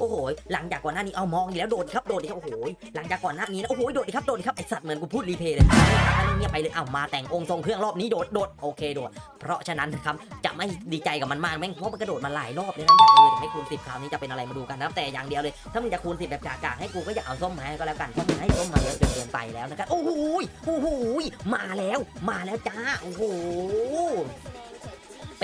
โอ้โหหลังจากก่อนหน้านี้เอามองอีกแล้วโดดครับโดดอีกครับโอ้โหหลังจากก่อนหน้านี้นะโอ้โหโดดอีกครับโดดอีกครับไอสัตว์เหมือนกูพูดรีเพย์เลยแล้วเงียบไปเลยเอามาแต่งองค์ทรงเครื่องรอบนี้โดดโดดโอเคโดด เพราะฉะนั้นครับจะไม่ดีใจกับมันมากแม่งเพราะมันกระโดดมาหลายรอบเลยนะอยากเออแต่ไม่คูณสิบคราวนี้จะเป็นอะไรมาดูกันนะครับแต่อย่างเดียวเลย ถ้ามึงจะคูณสิบแบบกากๆให้กูก็อย่าเอาส้มมาให้ก็แล้วกันเพราะมึงให้ส้มมาเยอะเกินไปแล้วนะครับโอ้โหโอ้โหมาแล้วมาแล้วจ้าโอ้โห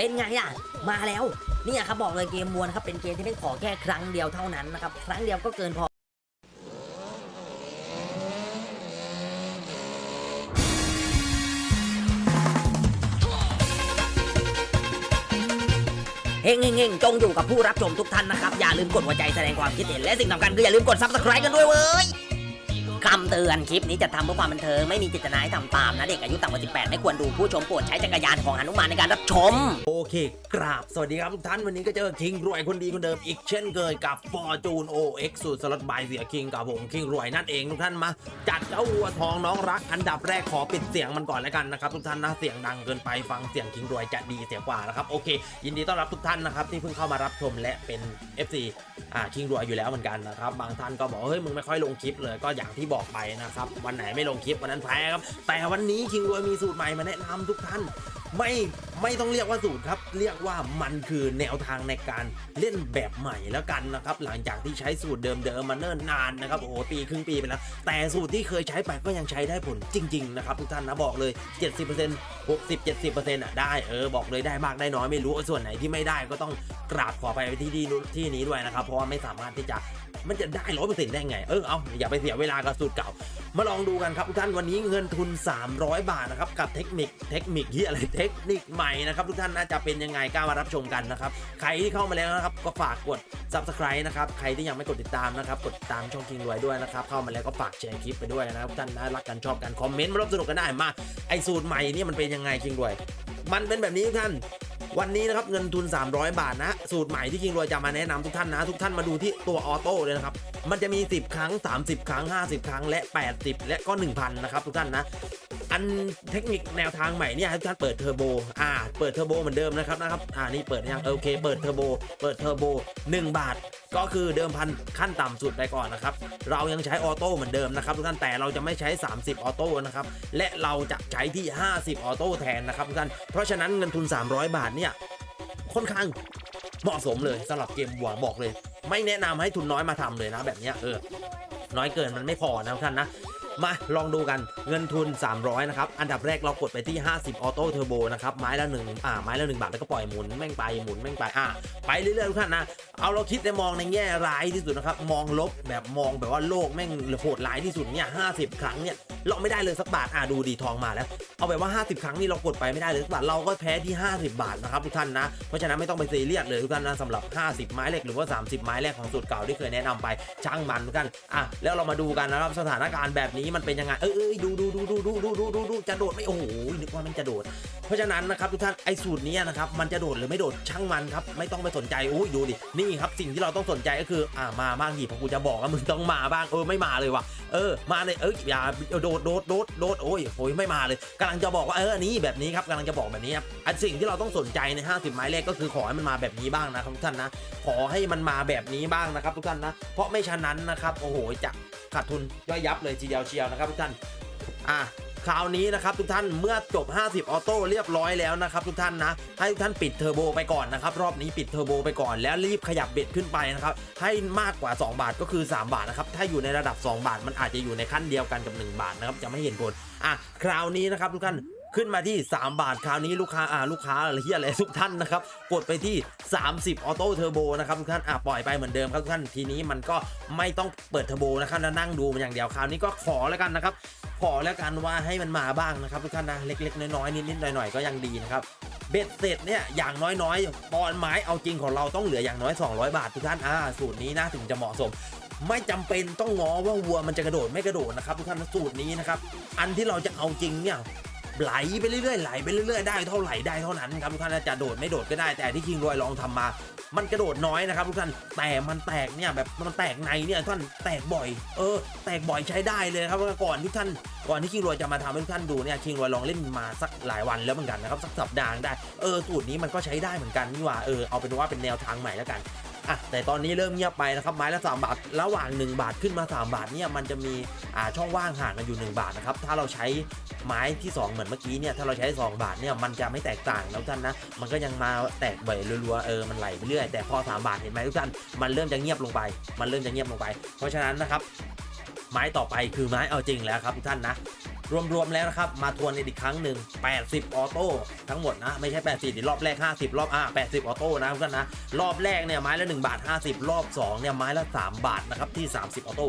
เป็นไงล่ะ มาแล้วเนี่ยครับบอกเลยเกมมวลครับเป็นเกมที่ไม่ขอแค่ครั้งเดียวเท่านั้นนะครับ ครั้งเดียวก็เกินพอเฮงเฮงจงอยู่กับผู้รับชมทุกท่านนะครับ อย่าลืมกดหัวใจแสดงความคิดเห็น และสิ่งสำคัญคืออย่าลืมกดซับสไครต์กันด้วยเว้ยคำเตือนคลิปนี้จะทำเพื่อความบันเทิงไม่มีเจตนาให้ทำตามนะเด็กอายุต่ำกว่า 18 ไม่ควรดูผู้ชมโปรดใช้จักรยานของหนุมานในการรับชมโเคกราบ สวัสดีครับทุกท่านวันนี้ก็เจอคิงรวยคนดีคนเดิมอีกเช่นเคยกับ Fortune OX สูตรสลัดบายเสียคิงกับผมคิงรวยนั่นเองทุกท่านมา จัดเจ้าวัวทองน้องรัก อันดับแรกขอปิดเสียงมันก่อนแล้วกันนะครับทุกท่านนะเสียงดังเกินไปฟังเสียงคิงรวยจะดีเสียกว่านะครับโอเค ยินดีต้อนรับทุกท่านนะครับที่เพิ่งเข้ามารับชมและเป็น FC อ่าคิงรวยอยู่แล้วเหมือนกันนะครับบางท่านก็บอกเฮ้ยมึงไม่ค่อยลงคลิปเลยก็อย่างที่บอกไปนะครับวันไหนไม่ลงคลิปวันนั้นแพ้ครับแต่วันนี้คิงรวยมีสูตรใหม่มาแนะนำทุกท่าน ไม่ไม่ต้องเรียกว่าสูตรครับ เรียกว่ามันคือแนวทางในการเล่นแบบใหม่แล้วกันนะครับ หลังจากที่ใช้สูตรเดิมๆมาเนิ่นนานนะครับโอ้โหปีครึ่งปีไปแล้วแต่สูตรที่เคยใช้ไปก็ยังใช้ได้ผลจริงๆนะครับทุกท่านนะบอกเลย 70% 60 70%อะได้เออบอกเลยได้มากได้น้อยไม่รู้ส่วนไหนที่ไม่ได้ก็ต้องกราบขอไปที่ที่ที่นี้ด้วยนะครับเพราะว่าไม่สามารถที่จะมันจะได้ร้อยเปอร์เซ็นต์ได้ไง เออ เอาอย่าไปเสียเวลากับสูตรเก่ามาลองดูกันครับทุกท่านวันนี้เงินทุน 300 บาทนะครับกับเทคนิคเทคนิคที่อะไรเทคนิคใหม่นะครับทุกท่านน่าจะเป็นยังไงกล้ามารับชมกันนะครับใครที่เข้ามาแล้วนะครับก็ฝากกด subscribe นะครับใครที่ยังไม่กดติดตามนะครับกดติดตามช่องคิงรวยด้วยนะครับเข้ามาแล้วก็ฝากแชร์คลิปไปด้วยนะครับทุกท่านนะรักกันชอบกันคอมเมนต์มาร่วมสนุกกันได้มาไอสูตรใหม่นี่มันเป็นยังไงคิงรวย มันเป็นแบบนี้ทุกท่าน วันนี้นะครับเงินทุน 300 บาทนะ สูตรใหม่ที่คิงรวยจะมาแนะนำทุกท่านนะ ทุกท่านมาดูที่ตัวออโต้เลยนะครับ มันจะมี 10 ครั้ง 30 ครั้ง 50 ครั้งและ 80 และก็ 1,000 นะครับทุกท่านนะ อันเทคนิคแนวทางใหม่เนี่ยท่านเปิดเทอร์โบอ่าเปิดเทอร์โบเหมือนเดิมนะครับนะครับอ่านี่เปิดยังโอเค เปิดเทอร์โบเปิดเทอร์โบ1 บาท ก็คือเดิมพันขั้นต่ำสุดไปก่อนนะครับเรายังใช้ออโต้เหมือนเดิมนะครับทุกท่านแต่เราจะไม่ใช้ 30 ออโต้นะครับและเราจะใช้ที่ 50 ออโต้แทนนะครับทุกท่านเพราะฉะนั้นเงินทุน 300 บาทเนี่ยค่อนข้างเหมาะสมเลยสำหรับเกมวัวบอกเลย ไม่แนะนำให้ทุนน้อยมาทำเลยนะแบบนี้เออน้อยเกินมันไม่พอนะทุกท่านนะ มาลองดูกันเงินทุน 300 นะครับ อันดับแรกเรากดไปที่ 50 ออโต้เทอร์โบนะครับ ไม้ละหนึ่งอ่าไม้ละหนึ่งบาท แล้วก็ปล่อยหมุนแม่งไปหมุนแม่งไปอ่าไปเรื่อยๆทุกท่านนะ เอาเราคิดในมองในแง่ร้ายที่สุดนะครับ มองลบแบบมองแบบว่าโลกแม่งโหดร้ายที่สุดเนี่ย50 ครั้งเนี่ยเราไม่ได้เลยสักบาทอ่าดูดีทองมาแล้ว เอาแบบว่า 50 ครั้งนี่เรากดไปไม่ได้เลยสักบาทเราก็แพ้ที่ 50 บาทนะครับทุกท่านนะ เพราะฉะนั้นไม่ต้องไปซีเรียสเลยทุกท่านนะสำหรับ 50 ไม้แรกหรือว่า 30 ไม้แรกของสูตรเก่าที่เคยแนะนำไปช่างมันทุกท่านอะแล้วเรามาดูกันนะครับสถานการณ์แบบนี้มันเป็นยังไงเอ้ยดูดูดูดูดูดูดูดูดูจะโดดไม่โอ้โหนึกว่ามันจะโดด เพราะฉะนั้นนะครับทุกท่านไอ้สูตรนี้นะครับมันจะโดดหรือไม่โดดช่างมันครับไม่ต้องไปสนใจโอ้ยดูดินี่ครับสิ่งที่เราต้องสนใจก็คืออ่ามาบ้างดิผมกูจะบอกว่ามึงต้องมาบ้างเออไม่มาเลยว่ะเออมาเลยเอ้ยอย่าโดดโดดโดดโดดโอ้ยโอ้ยไม่มาเลยกำลังจะบอกว่าเออนี่แบบนี้ครับกำลังจะบอกแบบนี้ครับอันสิ่งที่เราต้องสนใจใน 50 ไม้แรกก็คือขอให้มันมาแบบนี้บ้างนะครับทุกท่านนะขอให้มันมาแบบนี้บ้างนะครับทุกท่านนะ เพราะไม่ฉะนั้นนะครับโอ้โหจะ ขาดทุนย่อยยับเลยทีเดียวเชียวนะครับทุกท่านอะคราวนี้นะครับทุกท่านเมื่อจบ 50 ออโต้เรียบร้อยแล้วนะครับทุกท่านนะให้ทุกท่านปิดเทอร์โบไปก่อนนะครับรอบนี้ปิดเทอร์โบไปก่อนแล้วรีบขยับเบ็ดขึ้นไปนะครับให้มากกว่า 2 บาทก็คือ 3 บาทนะครับถ้าอยู่ในระดับ 2 บาทมันอาจจะอยู่ในขั้นเดียวกันกับ 1 บาทนะครับจะไม่เห็นผลอะคราวนี้นะครับทุกท่าน ขึ้นมาที่ 3 บาทคราวนี้ลูกค้าอ่าลูกค้าอะไรเฮียอะไรทุกท่านนะครับ กดไปที่ 30 ออโต้เทอร์โบนะครับทุกท่านอะปล่อยไปเหมือนเดิมครับทุกท่านทีนี้มันก็ไม่ต้องเปิดเทอร์โบนะครับแล้วนั่งดูมันอย่างเดียวคราวนี้ก็ขอแล้วกันนะครับขอแล้วกันว่าให้มันมาบ้างนะครับทุกท่านนะเล็ก ๆ น้อยๆนิดๆหน่อยๆก็ยังดีนะครับเบ็ดเสร็จเนี่ยอย่างน้อยๆตอนไม้เอาจริงของเราต้องเหลืออย่างน้อย 200 บาททุกท่านอ่าสูตรนี้นะถึงจะเหมาะสม ไม่จำเป็นต้องงอว่าวัวมันจะกระโดดไม่กระโดดนะครับทุกท่านสูตรนี้นะครับอันที่เราจะเอาจริงเนี่ย ไหลไปเรื่อยๆไหลไปเรื่อยๆได้เท่าไหร่ได้เท่านั้นครับทุกท่านจะโดดไม่โดดก็ได้แต่ที่คิงรวยลองทำมา มันกระโดดน้อยนะครับทุกท่านแต่มันแตกเนี่ยแบบมันแตกในเนี่ยท่านแตกบ่อย เออ แตกบ่อยใช้ได้เลยครับก่อนที่ท่านก่อนที่คิงรวยจะมาทำให้ทุกท่านดูเนี่ยคิงรวยลองเล่นมาสักหลายวันแล้วเหมือนกันนะครับสักสัปดาห์ได้เออสูตรนี้มันก็ใช้ได้เหมือนกันนี่หว่าเออเอาเป็นว่าเป็นแนวทางใหม่แล้วกัน อะแต่ตอนนี้เริ่มเงียบไปนะครับไม้ละ3บาทระหว่าง 1 บาทขึ้นมา 3 บาทเนี่ยมันจะมีอ่าช่องว่างห่างกันอยู่ 1 บาทนะครับถ้าเราใช้ไม้ที่ 2 เหมือนเมื่อกี้เนี่ยถ้าเราใช้ 2 บาทเนี่ยมันจะไม่แตกต่างแล้วท่านนะมันก็ยังมาแตกบ่อยรัวๆเออมันไหลไปเรื่อยแต่พอ 3 บาทเห็นไหมทุกท่านมันเริ่มจะเงียบลงไป มันเริ่มจะเงียบลงไป เพราะฉะนั้นนะครับไม้ต่อไปคือไม้เอาจริงแล้วครับทุกท่านนะ รวมๆแล้วนะครับ มาทวนอีกครั้งหนึ่ง 80 ออโต้ทั้งหมดนะ ไม่ใช่ 80ดิรอบแรก 50 รอบอะ80 ออโต้นะทุกท่านนะ รอบแรกเนี่ยไม้ละ 1 บาท 50 รอบ 2 เนี่ยไม้ละ 3 บาทนะครับที่ 30 ออโต้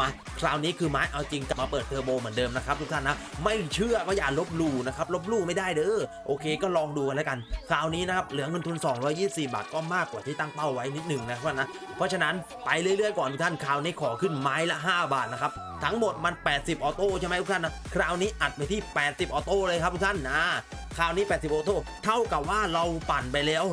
มาคราวนี้คือไม้เอาจริงจะมาเปิดเทอร์โบเหมือนเดิมนะครับทุกท่านนะ ไม่เชื่อก็อย่าลบลู่นะครับลบลู่ไม่ได้เด้อโอเคก็ลองดูกันแล้วกัน คราวนี้นะครับเหลือเงินทุน 224 บาทก็มากกว่าที่ตั้งเป้าไว้นิดหนึ่งนะครับนะเพราะฉะนั้นไปเรื่อยๆก่อนทุกท่านคราวนี้ขอขึ้นไม้ละ 5 บาทนะครับ ทั้งหมดมัน 80 ออโต้ใช่ไหมทุกท่านนะคราวนี้อัดไปที่ 80 ออโต้เลยครับทุกท่านนะคราวนี้ 80 ออโต้ เท่ากับว่าเราปั่นไปแล้ว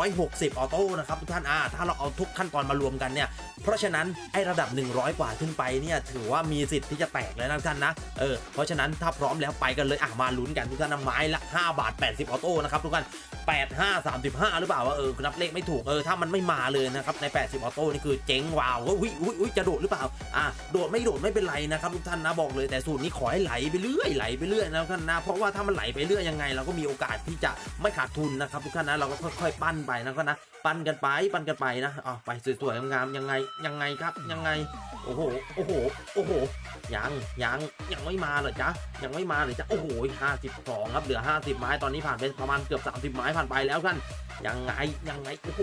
160 ออโต้นะครับทุกท่าน อ่า ถ้าเราเอาทุกขั้นตอนมารวมกันเนี่ย เพราะฉะนั้นไอ้ระดับ 100 กว่าขึ้นไปเนี่ย ถือว่ามีสิทธิ์ที่จะแตกแล้วนะทุกท่านนะ เออ เพราะฉะนั้นถ้าพร้อมแล้วไปกันเลย อะ มาลุ้นกันทุกท่านนะไม้ละ 5 บาท 80 ออโต้นะครับทุกท่าน 8 5 35 หรือเปล่าว่าเออ นับเลขไม่ถูก เออ ถ้ามันไม่มาเลยนะครับ ใน 80 ออโต้นี่คือเจ๊งว้าวอุ้ยอุ้ยอุ้ยจะโดดหรือเปล่า อะ โดดไม่โดดไม่เป็นไรนะครับทุกท่านนะบอกเลยแต่สูตรนี้ขอให้ไหลไปเรื่อยไหลไปเรื่อยนะทุกท่านนะเพราะว่าถ้ามันไหลไปเรื่อยยังไง เราก็มีโอกาสที่จะไม่ขาดทุนนะครับทุกท่านนะเราก็ค่อยๆปั้นไปนะครับนะปั้นกันไปปั้นกันไปนะอ๋อไปสวยๆงามๆยังไงยังไงครับยังไง โอ้โห โอ้โห โอ้โห ยัง ยัง ยังไม่มาเหรอจ๊ะยังไม่มาเลยจ๊ะโอ้โห52ครับ เหลือ50ไม้ ตอนนี้ผ่านไปประมาณเกือบ30ไม้ผ่านไปแล้วท่าน ยังไง ยังไง โอ้โห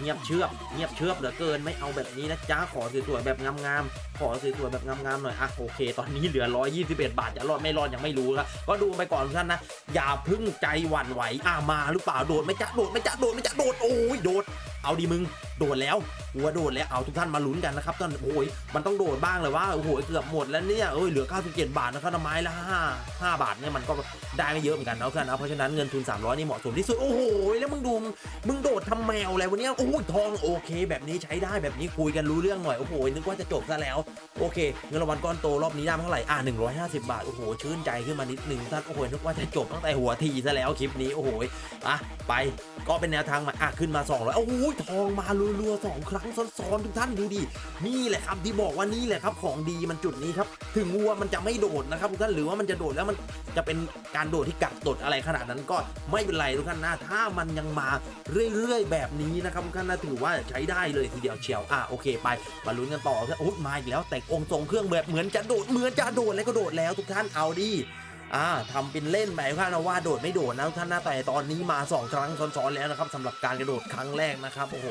เงียบเชือบ เงียบเชือบเหลือเกิน ไม่เอาแบบนี้นะจ๊ะขอสวยๆแบบงามๆ ขอสวยๆแบบงามๆหน่อย อะ โอเค ตอนนี้เหลือ121บาท จะรอดไม่รอดยังไม่รู้ครับ ก็ดูไปก่อนท่านนะ อย่าพึ่งใจหวั่นไหว อะมาหรือเปล่า โดดไม่จ๊ะโดดไม่จ๊ะโดดไม่จ๊ะโดด โอ้ย โดด เอาดีมึงโดดแล้วหัวโดดแล้วเอาทุกท่านมาลุ้นกันนะครับตอนโอ้ยมันต้องโดดบ้างเลยว่าโอ้โหเกือบหมดแล้วเนี่ยเอ้ยเหลือ 97 บาทนะครับไม้ละ5 5บาทเนี่ยมันก็ได้ไม่เยอะเหมือนกันนะทุกท่านนะเพราะฉะนั้นเงินทุน 300 นี่เหมาะสมที่สุดโอ้โหแล้วมึงดูมึงโดดทำแมวอะไรวันนี้โอ้ยทองโอเค แบบนี้ใช้ได้แบบนี้คุยกันรู้เรื่องหน่อยโอ้โหนึกว่าจะจบซะแล้วโอเคเงินรางวัลก้อนโตรอบนี้ได้เท่าไหร่อะ150 บาทโอ้โหชื่นใจขึ้นมานิดนึงท่านโอ้โหนึกว่าจะจบตั้งแต่หัวทีซะแล้วคลิปนี้โอ้โหอะไปก็เป็นแนวทางมาอะขึ้นมา200โอ้โหทองมารัวๆสองครั้งซ้อนๆทุกท่านดูดินี่แหละครับที่บอกว่านี่แหละครับของดีมันจุดนี้ครับถึงวัวมันจะไม่โดดนะครับทุกท่านหรือว่ามันจะโดดแล้วมันจะเป็นการโดดที่กัดตดอะไรขนาดนั้นก็ไม่เป็นไรทุกท่านนะถ้ามันยังมาเรื่อยๆแบบนี้นะครับทุกท่านนะถือว่าใช้ได้เลยทีเดียวเชียวอะโอเคไปมาลุ้นกันต่อครับโอ้ยมาอีกแล้วแต่งองค์ทรงเครื่องแบบเหมือนจะโดดเหมือนจะโดดแล้วก็โดดแล้วทุกท่านเอาดิอ่าทำเป็นเล่นไปว่านะว่าโดดไม่โดดนะทุกท่านนะแต่ตอนนี้มา 2 ครั้งซ้อนๆแล้วนะครับสำหรับการกระโดดครั้งแรกนะครับโอ้โห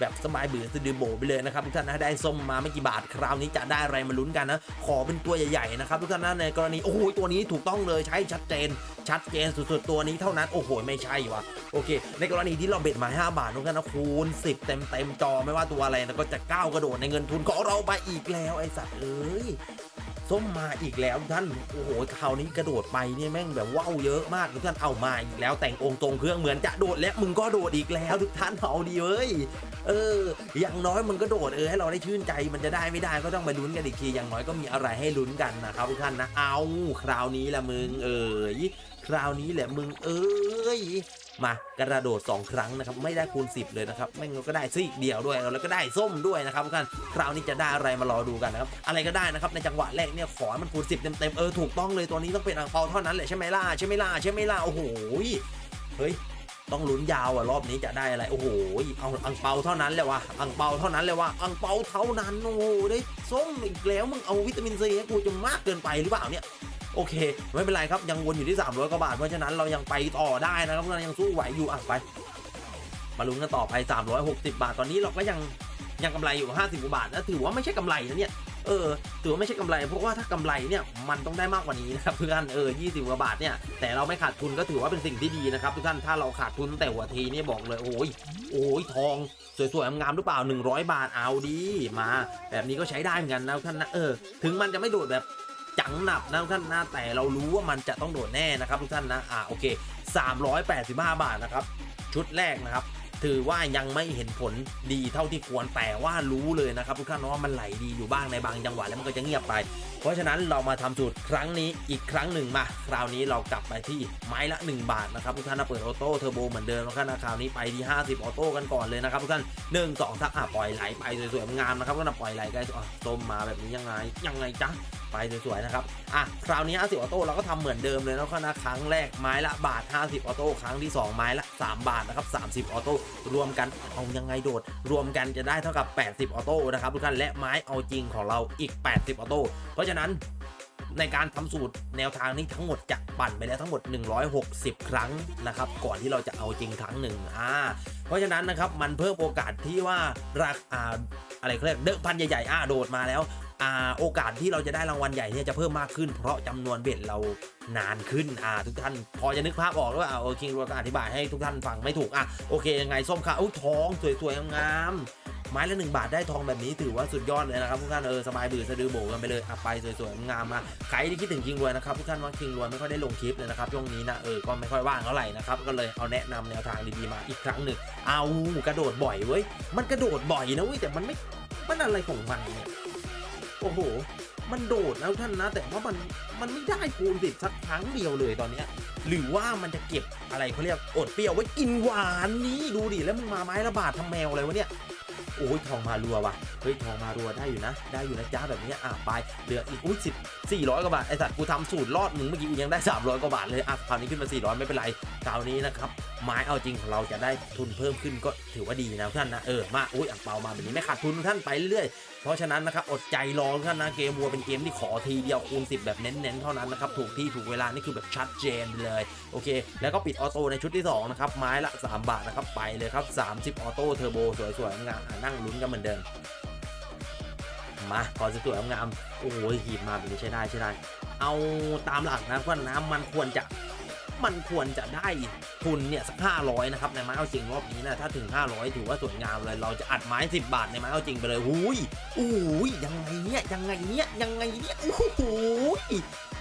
แบบสบายเบื่อสะดือโบไปเลยนะครับทุกท่านนะได้ส้มมาไม่กี่บาทคราวนี้จะได้อะไรมาลุ้นกันนะขอเป็นตัวใหญ่ๆนะครับทุกท่านนะในกรณีโอ้โหตัวนี้ถูกต้องเลยใช้ชัดเจน ชัดเจนสุดๆตัวนี้เท่านั้นโอ้โหไม่ใช่วะโอเค ในกรณีที่เราเบ็ดมา 5 บาททุกท่านนะคูณ 10 เต็มเต็มๆจอไม่ว่าตัวอะไรนะก็จะก้าวกระโดดในเงินทุนของเราไปอีกแล้วไอสัตว์เอ้ย ส้มมาอีกแล้วท่านโอ้โหคราวนี้กระโดดไปเนี่ยแม่งแบบว้าวเยอะมากทุกท่านเอามาอีกแล้วแต่งองค์ทรงเครื่องเหมือนจะโดดแล้วมึงก็โดดอีกแล้วทุกท่านเอาดีเว้ยเออ อย่างน้อยมึงก็โดดเออให้เราได้ชื่นใจมันจะได้ไม่ได้ก็ต้องมาลุ้นกันอีกทีอย่างน้อยก็มีอะไรให้ลุ้นกันนะครับทุกท่านนะเอาคราวนี้ละมึงเอ้ยคราวนี้แหละมึงเอ้ย มากระโดด 2 ครั้งนะครับไม่ได้คูณ 10 เลยนะครับไม่งั้นก็ได้ซีกเดียวด้วยแล้วก็ได้ส้มด้วยนะครับทุกท่านคราวนี้จะได้อะไรมารอดูกันนะครับอะไรก็ได้นะครับในจังหวะแรกเนี่ยขอให้มันคูณ 10 เต็มๆเออถูกต้องเลยตัวนี้ต้องเป็นอังเปาเท่านั้นแหละใช่ไหมล่ะใช่ไหมล่ะใช่ไหมล่ะโอ้โหเฮ้ยต้องลุ้นยาวอะรอบนี้จะได้อะไรโอ้โหเอาอังเปาเท่านั้นเลยวะอังเปาเท่านั้นเลยวะอังเปาเท่านั้นโอ้โหได้ส้มอีกแล้วมึงเอาวิตามินซีให้กูจะมากเกินไปหรือเปล่าเนี่ย โอเค ไม่เป็นไรครับยังวนอยู่ที่ 300กว่าบาท เพราะฉะนั้นเรายังไปต่อได้นะครับเรายังสู้ไหวอยู่อะไป มาลุ้นกันต่อไป 360 บาท ตอนนี้เราก็ยังยังกำไรอยู่ 50กว่าบาทนะถือว่าไม่ใช่กำไรนะเนี่ยเออถือว่าไม่ใช่กำไรเพราะว่าถ้ากำไรเนี่ยมันต้องได้มากกว่านี้นะครับเพื่อนเออ20กว่าบาทเนี่ยแต่เราไม่ขาดทุนก็ถือว่าเป็นสิ่งที่ดีนะครับทุกท่านถ้าเราขาดทุนแต่หัวทีนี่บอกเลยโอ้ยโอ้ยทองสวยๆงามๆหรือเปล่า 100 บาทเอาดีมา แบบนี้ก็ใช้ได้เหมือนกันนะท่านนะเออถึงมันจะไม่โดดแบบ จังหนับนะทุกท่านนะแต่เรารู้ว่ามันจะต้องโดดแน่นะครับทุกท่านนะอ่าโอเค 385 บาทนะครับ ชุดแรกนะครับ ถือว่ายังไม่เห็นผลดีเท่าที่ควรแต่ว่ารู้เลยนะครับทุกท่านว่ามันไหลดีอยู่บ้างในบางจังหวะแล้วมันก็จะเงียบไป เพราะฉะนั้นเรามาทำสูตรครั้งนี้อีกครั้งหนึ่งมา คราวนี้เรากลับไปที่ไม้ละ 1 บาทนะครับทุกท่านนะเปิดออโต้เทอร์โบเหมือนเดิมแล้วกันนะคราวนี้ไปที่ 50ออโต้กันก่อนเลยนะครับทุกท่านหนึ่งสองทักอะปล่อยไหลไปสวยๆงามนะครับก็นะปล่อยไหลกันอะต้มมาแบบนี้ยังไงยังไงจ๊ะ ไปสวยๆนะครับ อะ คราวนี้ 50 ออโต้เราก็ทำเหมือนเดิมเลยแล้วก็นะครั้งแรกไม้ละบาท 50 ออโต้ครั้งที่ 2 ไม้ละ 3 บาทนะครับ 30 ออโต้รวมกันเอายังไงโดด รวมกันจะได้เท่ากับ 80 ออโต้นะครับทุกท่านและไม้เอาจริงของเราอีก 80 ออโต้เพราะฉะนั้นในการทำสูตรแนวทางนี้ทั้งหมดจะปั่นไปแล้วทั้งหมด 160 ครั้งนะครับก่อนที่เราจะเอาจริงครั้งหนึ่งอ่าเพราะฉะนั้นนะครับมันเพิ่มโอกาสที่ว่าราคาอะไรเรียกเดิมพันใหญ่ๆอ่าโดดมาแล้ว โอกาสที่เราจะได้รางวัลใหญ่เนี่ยจะเพิ่มมากขึ้น เพราะจำนวนเบ็ดเรานานขึ้นอ่าทุกท่านพอจะนึกภาพออกหรือเปล่าโอเครัวก็อธิบายให้ทุกท่านฟังไม่ถูกอะโอเคยังไงส้มค่ะอุ้ยทองสวยๆงามไม้ละหนึ่งบาทได้ทองแบบนี้ถือว่าสุดยอดเลยนะครับทุกท่านเออสบายบือสะดือโบกันไปเลยอะไปสวยๆงามมาใครที่คิดถึงคิงรวยนะครับทุกท่านว่าคิงรวยไม่ค่อยได้ลงคลิปเลยนะครับช่วงนี้นะเออก็ไม่ค่อยว่างเท่าไหร่นะครับก็เลยเอาแนะนำแนวทางดีๆมาอีกครั้งหนึ่งเอากระโดดบ่อยเว้ยมันกระโดดบ่อยนะเว้ยแต่มันไม่มันอะไรของมันเนี่ย อ้โห มันโดดนะทุกท่านนะ แต่ว่ามันมันไม่ได้คูณติดสักครั้งเดียวเลยตอนเนี้ย หรือว่ามันจะเก็บอะไรเขาเรียกอดเปรี้ยวไว้กินหวานนี้ดูดิแล้วมึงมาไม้ละบาททำแมวอะไรวะเนี่ยโอ้ยทองมารัวว่ะเฮ้ยทองมารัวได้อยู่นะ ได้อยู่นะจ้าแบบนี้อะไปเหลืออีกอุ้ยสิบสี่ร้อยกว่าบาทไอสัตว์กูทำสูตรรอดมึงเมื่อกี้กูยังได้สามร้อยกว่าบาทเลยอะคราวนี้ขึ้นมาสี่ร้อยไม่เป็นไรคราวนี้นะครับไม้เอาจริงของเราจะได้ทุนเพิ่มขึ้นก็ถือว่าดีนะท่านนะเออมาอุ้ยอ่างเปามาแบบนี้ไม่ขาดทุนท่านไปเรื่อย เพราะฉะนั้นนะครับอดใจรอท่านนะเกมวัวเป็นเกมที่ขอทีเดียวคูณ 10 แบบเน้นๆเท่านั้นนะครับถูกที่ถูกเวลานี่คือแบบชัดเจนเลยโอเค แล้วก็ปิดออโต้ในชุดที่สองนะครับไม้ละ 3 บาทนะครับไปเลยครับ 30 ออโต้เทอร์โบสวยๆงามๆนั่งลุ้นกันเหมือนเดิมมาก่อสวยงามๆโอ้ยหีบมาแบบนี้ใช้ได้ใช้ได้ เอาตามหลักนะว่าน้ำมันควรจะ มันควรจะได้ทุนเนี่ยสักห้าร้อยนะครับในไม้เอาจริงรอบนี้นะถ้าถึง 500 ถือว่าสวยงามเลย เราจะอัดไม้ 10 บาทในไม้เอาจริงไปเลยหุยอุ้ยยังไงเนี่ยยังไงเนี่ยยังไงเนี่ยโอ้โห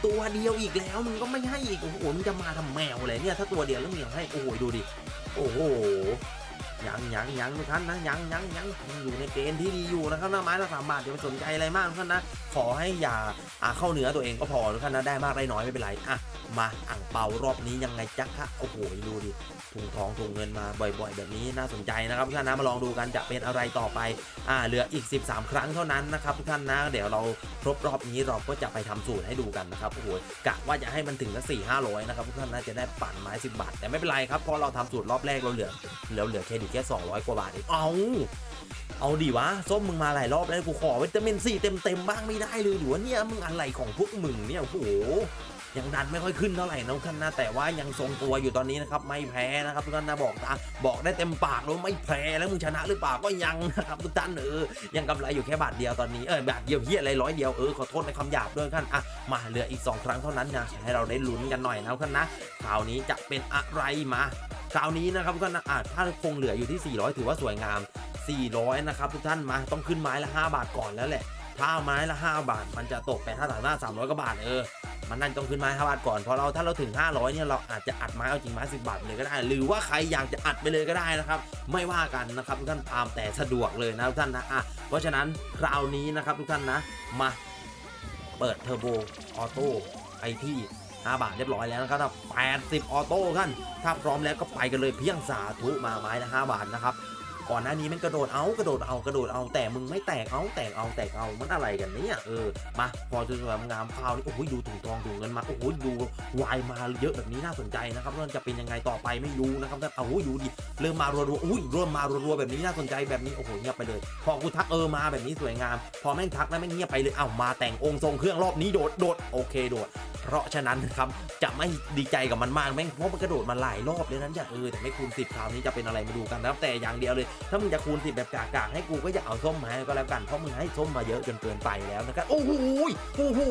ตัวเดียวอีกแล้วมึงก็ไม่ให้อีกโอ้โหมึงจะมาทำแมวเลยเนี่ยถ้าตัวเดียวแล้วมึงยังให้โอ้โหดูดิโอ้โห ยังยังยังทุกท่านนะยังยังยังอยู่ในเกณฑ์ที่ดีอยู่นะครับนะไม้ละสามบาทอย่าไปสนใจอะไรมากทุกท่านนะ ขอให้อย่าอาเข้าเนื้อตัวเองก็พอทุกท่านนะได้มากได้น้อยไม่เป็นไรอะมาอ่างเปารอบนี้ยังไงจ๊ะคะโอ้โหดูดิถุงทองถุงเงินมาบ่อย ๆ แบบนี้น่าสนใจนะครับทุกท่านนะมาลองดูกันจะเป็นอะไรต่อไปอ่าเหลืออีก 13 ครั้งเท่านั้นนะครับทุกท่านนะเดี๋ยวเราครบรอบนี้เราก็จะไปทำสูตรให้ดูกันนะครับโอ้โหกะว่าจะให้มันถึงละสี่ห้าร้อยนะครับทุกท่านนะจะได้ปั่นไม้10บาทแต่ไม่เป็นไรครับเพราะเราทำสูตรรอบแรกเราเหลือ แล้วเหลือเครดิตแค่ 200 กว่าบาทเองเอาเอาดิวะส้มมึงมาหลายรอบแล้วกูขอวิตามินซีเต็มเต็มๆบ้างไม่ได้เลยหรือว่าเนี่ยมึงอะไรของพวกมึงเนี่ยโอ้โห ยังดันไม่ค่อยขึ้นเท่าไหร่นะทุกท่านนะแต่ว่ายังทรงตัวอยู่ตอนนี้นะครับไม่แพ้นะครับทุกท่านนะบอกตาบอกได้เต็มปากเลยไม่แพ้แล้วมึงชนะหรือเปล่าก็ยังนะครับทุกท่านเออยังกำไรอยู่แค่บาทเดียวตอนนี้เออบาทเดียวเฮียอะไรร้อยเดียวเออขอโทษในคำหยาบด้วยท่านอะมาเหลืออีกสองครั้งเท่านั้นนะให้เราได้ลุ้นกันหน่อยนะท่านนะคราวนี้จะเป็นอะไรมาคราวนี้นะครับทุกท่านนะอะถ้าคงเหลืออยู่ที่ 400 ถือว่าสวยงาม 400 นะครับทุกท่านมาต้องขึ้นไม้ละ 5 บาทก่อนแล้วแหละ ถ้าไม้ละ 5 บาทมันจะตกไปถ้าถามหน้า300กว่าบาทเออ มันนั่นต้องขึ้นไม้5บาทก่อนพราะเราถ้าเราถึง 500เนี่ยเราอาจจะอัดไม้เอาจริงไม้10บาทเลยก็ได้ หรือว่าใครอยากจะอัดไปเลยก็ได้นะครับ ไม่ว่ากันนะครับทุกท่านตามแต่สะดวกเลยนะทุกท่านนะอะเพราะฉะนั้นคราวนี้นะครับทุกท่านนะมาเปิดเทอร์โบออโต้ไอที่5บาทเรียบร้อยแล้วนะครับ 80 ออโต้ท่าน ถ้าพร้อมแล้วก็ไปกันเลยเพียงสาธุมาไม้ละ5บาทนะครับ ก่อนหน้านี้มันกระโดดเอากระโดดเอากระโดดเอาแต่มึงไม่แตกเอาแตกเอาแตกเอามันอะไรกันเนี่ยเออมาพอจะสวยงามข้าวนี่โอ้โหดูถุงทองถุงเงินมาโอ้โหดูวายมาเยอะแบบนี้น่าสนใจนะครับว่าจะเป็นยังไงต่อไปไม่รู้นะครับแต่โอ้โหดูดิเริ่มมารัวๆอุ้ยเริ่มมารัวๆแบบนี้น่าสนใจแบบนี้โอ้โหเงียบไปเลย พอกูทักเออมาแบบนี้สวยงาม พอแม่งทักแล้วแม่งเงียบไปเลยเอ้ามาแต่งองค์ทรงเครื่องรอบนี้โดดโดดโอเคโดด เพราะฉะนั้นนะครับจะไม่ดีใจกับมันมากแม่งเพราะมันกระโดดมาหลายรอบเลยนั้นอย่าเออแต่ไม่คูณ10คราวนี้จะเป็นอะไรมาดูกันนะครับแต่อย่างเดียวเลย ถ้ามึงจะคูณ10แบบกากๆให้กูก็อย่าเอาส้มมาก็แล้วกันเพราะมึงให้ส้มมาเยอะจนเกินไปแล้วนะครับโอ้โหโอ้โห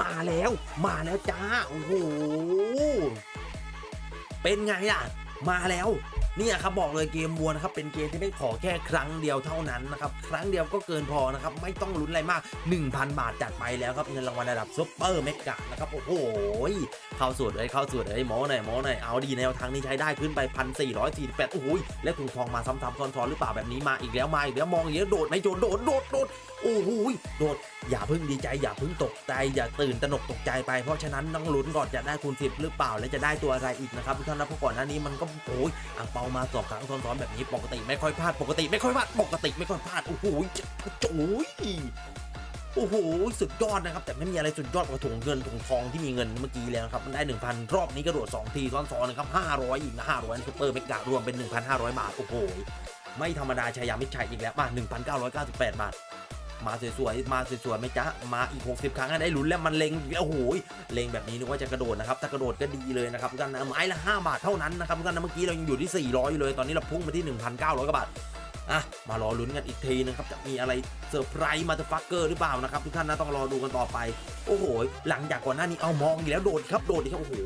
มาแล้ว มาแล้วจ้าโอ้โหเป็นไงล่ะ มาแล้ว เนี่ยครับบอกเลยเกมวัวนะครับเป็นเกมที่ไม่ขอแค่ครั้งเดียวเท่านั้นนะครับครั้งเดียวก็เกินพอนะครับไม่ต้องลุ้นอะไรมาก 1,000 บาทจัดไปแล้วครับเงินรางวัลระดับซุปเปอร์เมกะนะครับโอ้โหเข้าสูตรเลยเข้าสูตรเลยหมอหน่อยหมอหน่อยเอาดีแนวทางนี้ใช้ได้ขึ้นไปพันสี่ร้อยสี่สิบแปดโอ้โหแล้วถุงทองมาซ้ำๆซ้อนๆหรือเปล่าแบบนี้มาอีกแล้วมาอีกแล้วมองอย่างนี้โดดไหม่โดดโดดโดดโดดโอ้โหโดด อย่าเพิ่งดีใจอย่าเพิ่งตกใจอย่าตื่นตระหนกตกใจไปเพราะฉะนั้นต้องลุ้นก่อนจะได้คูณสิบหรือเปล่าและจะได้ตัวอะไรอีกนะครับทุกท่านนะเพราะก่อนหน้านี้มันก็โอ้ยอ่างเปามาสองครั้งซ้อนๆแบบนี้ปกติไม่ค่อยพลาดปกติไม่ค่อยพลาดปกติไม่ค่อยพลาดโอ้โหโอ้ยโอ้โห สุดยอดนะครับ แต่ไม่มีอะไรสุดยอดกว่าถุงเงินถุงทองที่มีเงินเมื่อกี้แล้วครับ มันได้ 1,000 รอบนี้กระโดด 2 ทีซ้อนๆนะครับ 500 อีกนะ500ซุปเปอร์เมกะรวมเป็น 1,500 บาท โอ้โห ไม่ธรรมดาชายามิชัยอีกแล้วมา1,998 บาท มาสวยๆมาสวยๆไหม่จ๊ะมาอีก 60 ครั้งได้ลุ้นแล้วมันเล็งแล้วโอ้โหเล็งแบบนี้นึกว่าจะกระโดดนะครับถ้ากระโดดก็ดีเลยนะครับกท่านนะไม้ละ5บาทเท่านั้นนะครับทุกท่านนะเมื่อกี้เรายังอยู่ที่ 400อยู่เลยตอนนี้เราพุ่งมาที่ 1,900กว่าบาทอะมารอลุ้นกันอีกทีนะครับจะมีอะไรเซอร์ไพรส์มาเตอร์ฟักเกอร์หรือเปล่านะครับทุกท่านนะต้องรอดูกันต่อไป โอ้โห หลังจากก่อนหน้านี้เอามองอีกแล้วโดดครับโดดดิครับโอ้โห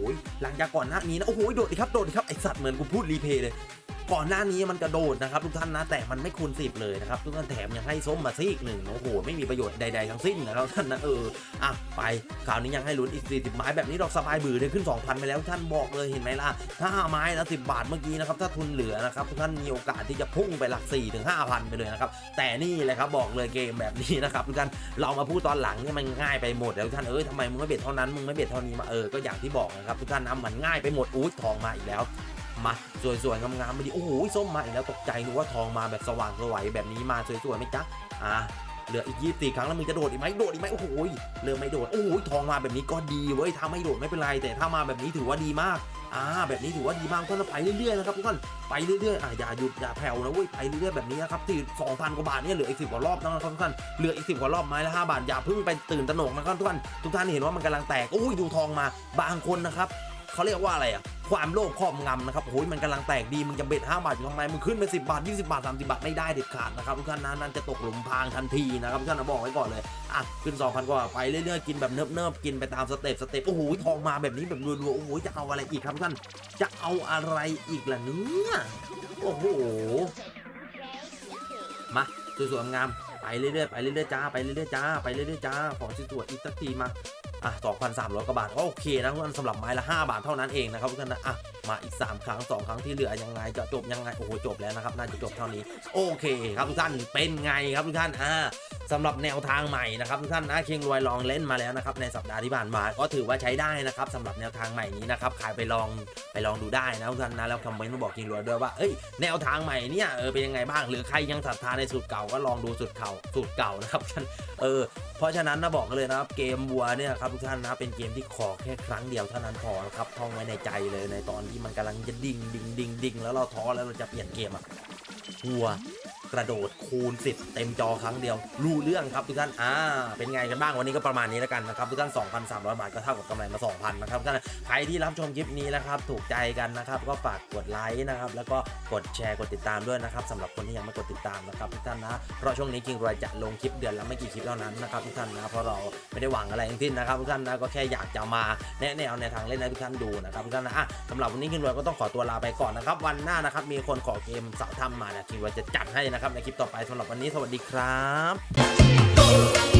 หลังจากก่อนหน้านี้นะโอ้โหโดดดิครับโดดดิครับไอสัตว์เหมือนกูพูดรีเพย์เลย ก่อนหน้านี้มันกระโดดนะครับทุกท่านนะแต่มันไม่คูณสิบเลยนะครับทุกท่านแถมยังให้ส้มมาซีกหนึ่งโอ้โหไม่มีประโยชน์ใดๆทั้งสิ้นนะครับท่านนะเอออะไปคราวนี้ยังให้ลุ้นอีก40ไม้แบบนี้เราสบายบือเลยขึ้น 2,000 ไปแล้วท่านบอกเลยเห็นไหมล่ะถ้าไม้ละ10บาทเมื่อกี้นะครับถ้าทุนเหลือนะครับทุกท่านมีโอกาสที่จะพุ่งไปหลัก4ถึง5,000ไปเลยนะครับแต่นี่เลยครับบอกเลยเกมแบบนี้นะครับทุกท่านเรามาพูดตอนหลังเนี่ยมันง่ายไปหมดแล้วทุกท่านเอ้ยทำไมมึงไม่เบ็ดเท่านั้นมึงไม่เบ็ดเท่านี้มาเออก็อย่างที่บอกนะครับทุกท่านนะมันง่ายไปหมดอุ้ทองมาอีกแล้ว มาสวยๆงามๆมาดิโอ้โหส้มมาอีกแล้วตกใจนึกว่าทองมาแบบสว่างสวยแบบนี้มาสวยๆไหมจ๊ะอะเหลืออีกยี่สี่ครั้งแล้วมึงจะโดดอีกไหมโดดอีกไหมโอ้โหเริ่มไม่โดดโอ้โหทองมาแบบนี้ก็ดีเว้ยถ้าไม่โดดไม่เป็นไรแต่ถ้ามาแบบนี้ถือว่าดีมากอ่าแบบนี้ถือว่าดีมากท่านไปเรื่อยๆนะครับทุกท่านไปเรื่อยๆอะอย่าหยุดอย่าแผ่วนะเว้ยไปเรื่อยๆแบบนี้นะครับที่สองพันกว่าบาทเนี่ยเหลืออีกสิบกว่ารอบนะครับทุกท่านเหลืออีกสิบกว่ารอบไม้ละห้าบาทอย่าเพิ่งไปตื่นตระหนกนะครับทุกท่านทุกท่านเห็นว่ามันกำลังแตกโอ้ยดูทองมาบางคนนะครับ เขาเรียกว่าอะไรอะความโลภครอบงำนะครับโอ้ยมันกำลังแตกดีมึงจะเบ็ด5บาทอยู่ทำไมมึงขึ้นไป10 บาท 20 บาท 30 บาทไม่ได้เด็ดขาดนะครับทุกท่านนะนั่นจะตกหลุมพรางทันทีนะครับทุกท่านนะบอกไว้ก่อนเลยอะขึ้น 2,000 กว่าไปเรื่อยๆกินแบบเนิบๆกินไปตามสเต็ปสเต็ปโอ้โหทองมาแบบนี้แบบรัวๆโอ้โหจะเอาอะไรอีกครับท่านจะเอาอะไรอีกล่ะเนี่ยโอ้โหมาสวยๆงามๆไปเรื่อยๆไปเรื่อยๆจ้าไปเรื่อยๆจ้าไปเรื่อยๆจ้าขอสวยๆอีกสักทีมา อะ2,300กว่าบาทก็โอเคนะทุกท่านสำหรับไม้ละ 5 บาทเท่านั้นเองนะครับทุกท่านนะอะ มาอีก 3 ครั้ง 2 ครั้งที่เหลือยังไงจะจบยังไงโอ้โหจบแล้วนะครับน่าจะจบเท่านี้โอเคครับทุกท่านเป็นไงครับทุกท่านอ่าสำหรับแนวทางใหม่นะครับทุกท่านนะคิงรวยลองเล่นมาแล้วนะครับในสัปดาห์ที่ผ่านมาก็ถือว่าใช้ได้นะครับสำหรับแนวทางใหม่นี้นะครับใครไปลองไปลองดูได้นะทุกท่านนะแล้วคอมเมนต์มาบอกคิงรวยด้วยว่าเอ้ยแนวทางใหม่เนี่ยเออเป็นยังไงบ้าง หรือใครยังศรัทธาในสูตรเก่าก็ลองดูสูตรเก่าสูตรเก่านะครับท่านเออเพราะฉะนั้นนะบอกเลยนะครับเกมวัวเนี่ยครับทุกท่านนะเป็นเกมที่ขอแค่ครั้งเดียวเท่านั้นพอนะครับท่องไว้ในใจเลยในตอนที่มันกำลังจะดิ่งดิ่งดิ่งดิ่งแล้วเราท้อแล้วเราจะเปลี่ยนเกมอะวัว กระโดดคูณ 10 เต็มจอครั้งเดียว รู้เรื่องครับทุกท่านอ่าเป็นไงกันบ้างวันนี้ก็ประมาณนี้แล้วกันนะครับทุกท่าน 2,300 บาทก็เท่ากับกำไรมา 2,000 นะครับทุกท่านใครที่รับชมคลิปนี้นะครับถูกใจกันนะครับก็ฝากกดไลค์นะครับแล้วก็กดแชร์กดติดตามด้วยนะครับสำหรับคนที่ยังไม่กดติดตามนะครับทุกท่านนะเพราะช่วงนี้กิงรวยจะลงคลิปเดือนละไม่กี่คลิปเท่านั้นนะครับทุกท่านนะเพราะเราไม่ได้หวังอะไรทั้งสิ้นนะครับทุกท่านนะก็แค่อยากจะมาแนะแนวในทางเล่นให้ทุกท่านดูนะครับทุกท่านนะอะสำหรับวันนี้กิงรวยก็ต้องขอตัวลาไปก่อนนะครับวันหน้านะครับมีคนขอเกมสาวถ้ำมาเนี่ยกิงรวยจะจัดให้นะครับในคลิปต่อไปสำหรับวันนี้สวัสดีครับ